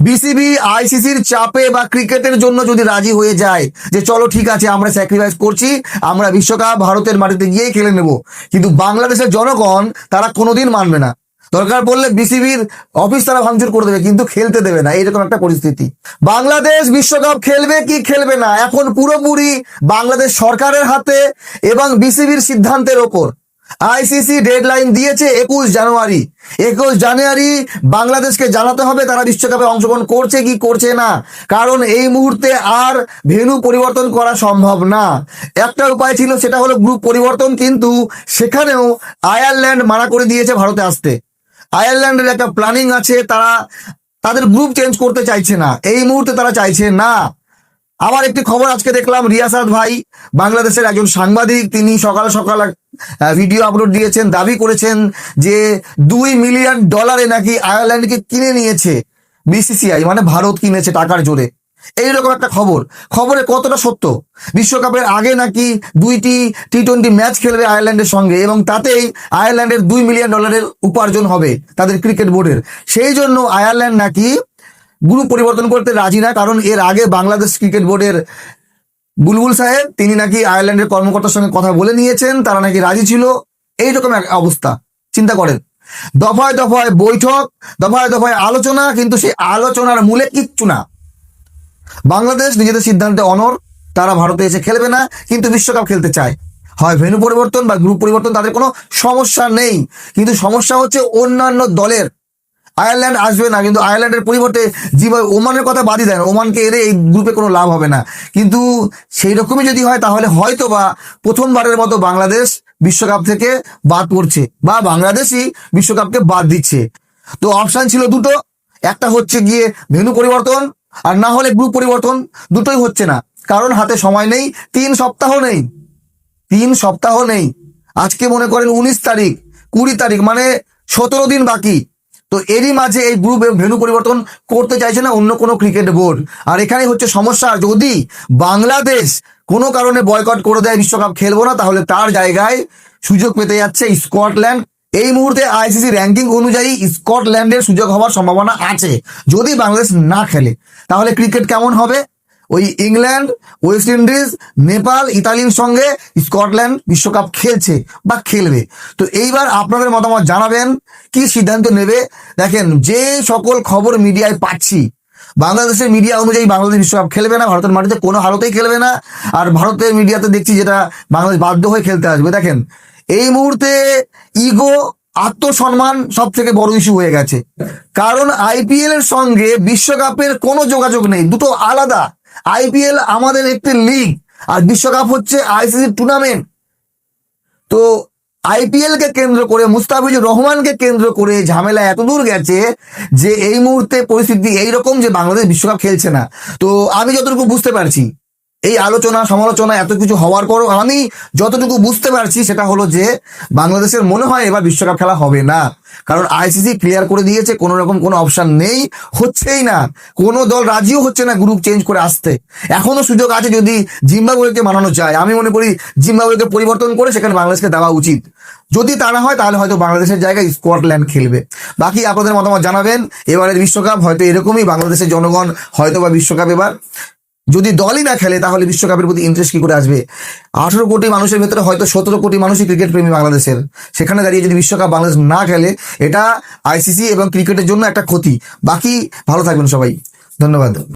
BCB আইসিসির চাপে বা ক্রিকেটের জন্য যদি রাজি হয়ে যায়, যে চলো ঠিক আছে, আমরা স্যাক্রিফাইস করছি, আমরা বিশ্বকাপ ভারতের মাটিতে গিয়েই খেলে নেব। কিন্তু বাংলাদেশের জনগণ তারা কোনোদিন মানবে না। দরকার পড়লে বিসিবির অফিস তারা ভাঙচুর করে দেবে, কিন্তু খেলতে দেবে না। এইরকম একটা পরিস্থিতি। বাংলাদেশ বিশ্বকাপ খেলবে কি খেলবে না? এখন পুরোপুরি বাংলাদেশ সরকারের হাতে এবং বিসিবির সিদ্ধান্তের ওপর। আইসিসি ডেডলাইন দিয়েছে একুশ জানুয়ারি। একুশ জানুয়ারি বাংলাদেশকে জানাতে হবে তারা বিশ্বকাপে অংশগ্রহণ করছে কি করছে না। কারণ এই মুহূর্তে আর ভেনু পরিবর্তন করা সম্ভব না। একটা উপায় ছিল, সেটা হলো গ্রুপ পরিবর্তন, কিন্তু সেখানেও আয়ারল্যান্ড মানা করে দিয়েছে ভারতে আসতে। আয়ারল্যান্ডের একটা প্ল্যানিং আছে, তারা তাদের গ্রুপ চেঞ্জ করতে চাইছে না। এই মুহূর্তে তারা চাইছে না। আবার একটি খবর আজকে দেখলাম রিয়াসাদ ভাই, বাংলাদেশের একজন সাংবাদিক, তিনি সকাল সকাল ভিডিও আপলোড দিয়েছেন, দাবি করেছেন যে দুই মিলিয়ন ডলারে নাকি আয়ারল্যান্ডকে কিনে নিয়েছে বিসিসিআই মানে ভারত কিনেছে টাকার জোরে। এইরকম একটা খবর। খবরে কতটা সত্য? বিশ্বকাপের আগে নাকি দুইটি টি টোয়েন্টি ম্যাচ খেলবে আয়ারল্যান্ডের সঙ্গে এবং তাতেই আয়ারল্যান্ডের দুই মিলিয়ন ডলারের উপার্জন হবে তাদের ক্রিকেট বোর্ডের সেই জন্য আয়ারল্যান্ড নাকি গ্রুপ পরিবর্তন করতে রাজি না, কারণ এর আগে বাংলাদেশ ক্রিকেট বোর্ডের বুলবুল সাহেব তিনি নাকি আয়ারল্যান্ডের কর্মকর্তার সঙ্গে কথা বলে নিয়েছেন, তারা নাকি রাজি ছিল। এইরকম এক অবস্থা, চিন্তা করেন। দফায় দফায় বৈঠক, দফায় দফায় আলোচনা, কিন্তু সেই আলোচনার মূলে কিচ্ছু না। বাংলাদেশ নিজেদের সিদ্ধান্তে অনর তারা ভারতে এসে খেলবে না, কিন্তু বিশ্বকাপ খেলতে চায়। হয় ভেনু পরিবর্তন বা গ্রুপ পরিবর্তন, তাদের কোনো সমস্যা নেই। কিন্তু সমস্যা হচ্ছে অন্যান্য দলের আয়ারল্যান্ড আসবে না, কিন্তু আয়ারল্যান্ডের পরিবর্তে যেভাবে ওমানের কথা বাদই দেন ওমানকে এলে এই গ্রুপে কোনো লাভ হবে না। কিন্তু সেই রকমই যদি হয়, তাহলে হয়তো বা প্রথমবারের মতো বাংলাদেশ বিশ্বকাপ থেকে বাদ পড়ছে, বা বাংলাদেশই বিশ্বকাপকে বাদ দিচ্ছে। তো অপশান ছিল দুটো, একটা হচ্ছে গিয়ে ভেন্যু পরিবর্তন, আর না হলে গ্রুপ পরিবর্তন, দুটোই হচ্ছে না। কারণ হাতে সময় নেই, তিন সপ্তাহ নেই, তিন সপ্তাহ নেই। আজকে মনে করেন উনিশ তারিখ, কুড়ি তারিখ মানে সতেরো দিন বাকি। তো এরই মাঝে এই গ্রুপ ভেনু পরিবর্তন করতে চাইছে না অন্য কোনো ক্রিকেট বোর্ড আর এখানে হচ্ছে সমস্যা, যদি বাংলাদেশ কোনো কারণে বয়কট করে দেয় বিশ্বকাপ খেলব না, তাহলে তার জায়গায় সুযোগ পেতে যাচ্ছে স্কটল্যান্ড। এই মুহূর্তে আইসিসি র্যাঙ্কিং অনুযায়ী স্কটল্যান্ডের সুযোগ হওয়ার সম্ভাবনা আছে, যদি বাংলাদেশ না খেলে। তাহলে ক্রিকেট কেমন হবে? ওই ইংল্যান্ড, ওয়েস্ট ইন্ডিজ, নেপাল, ইতালির সঙ্গে স্কটল্যান্ড বিশ্বকাপ খেলছে বা খেলবে। তো এইবার আপনাদের মতামত জানাবেন, কি সিদ্ধান্ত নেবে? দেখেন, যে সকল খবর মিডিয়ায় পাচ্ছি, বাংলাদেশের মিডিয়া অনুযায়ী বাংলাদেশ বিশ্বকাপ খেলবে না, ভারতের মাটিতে কোনো হালতেই খেলবে না, আর ভারতের মিডিয়াতে দেখছি যেটা বাংলাদেশ বাধ্য হয়ে খেলতে আসবে। দেখেন, এই মুহূর্তে ইগো, আত্মসম্মান সব থেকে বড় ইস্যু হয়ে গেছে। কারণ আইপিএল এর সঙ্গে বিশ্বকাপের কোনো যোগাযোগ নেই, দুটো আলাদা। আইপিএল আমাদের একটি লিগ আর বিশ্বকাপ হচ্ছে আইসিসি টুর্নামেন্ট তো আইপিএল কে কেন্দ্র করে, মুস্তাফিজুর রহমানকে কেন্দ্র করে ঝামেলা এত দূর গেছে যে এই মুহূর্তে পরিস্থিতি এইরকম যে বাংলাদেশ বিশ্বকাপ খেলছে না। তো আমি যতটুকু বুঝতে পারছি এই আলোচনা, সমালোচনা এত কিছু হওয়ার পরও আমি যতটুকু বুঝতে পারছি সেটা হলো যে বাংলাদেশের মনে হয় এবার বিশ্বকাপ খেলা হবে না। কারণ আইসিসি ক্লিয়ার করে দিয়েছে, কোনো রকম কোনো অপশন নেই, হচ্ছেই না। কোনো দল রাজিও হচ্ছে না গ্রুপ চেঞ্জ করে আসতে। এখনও সুযোগ আছে যদি জিম্বাবুয়েকে মানানো যায়। আমি মনে করি জিম্বাবুয়েকে পরিবর্তন করে সেখানে বাংলাদেশকে দেওয়া উচিত। যদি তা না হয়, তাহলে হয়তো বাংলাদেশের জায়গায় স্কটল্যান্ড খেলবে। বাকি আপনাদের মতামত জানাবেন। এবারের বিশ্বকাপ হয়তো এরকমই, বাংলাদেশের জনগণ হয়তো বা বিশ্বকাপ এবার। যদি দলই না খেলে, তাহলে বিশ্বকাপের প্রতি ইন্টারেস্ট কি করে আসবে? আঠারো কোটি মানুষের ভেতরে হয়তো সতেরো কোটি মানুষই ক্রিকেট প্রেমী বাংলাদেশের। সেখানে দাঁড়িয়ে যদি বিশ্বকাপ বাংলাদেশ না খেলে, এটা আইসিসি এবং ক্রিকেটের জন্য একটা ক্ষতি। বাকি ভালো থাকবেন সবাই। ধন্যবাদ।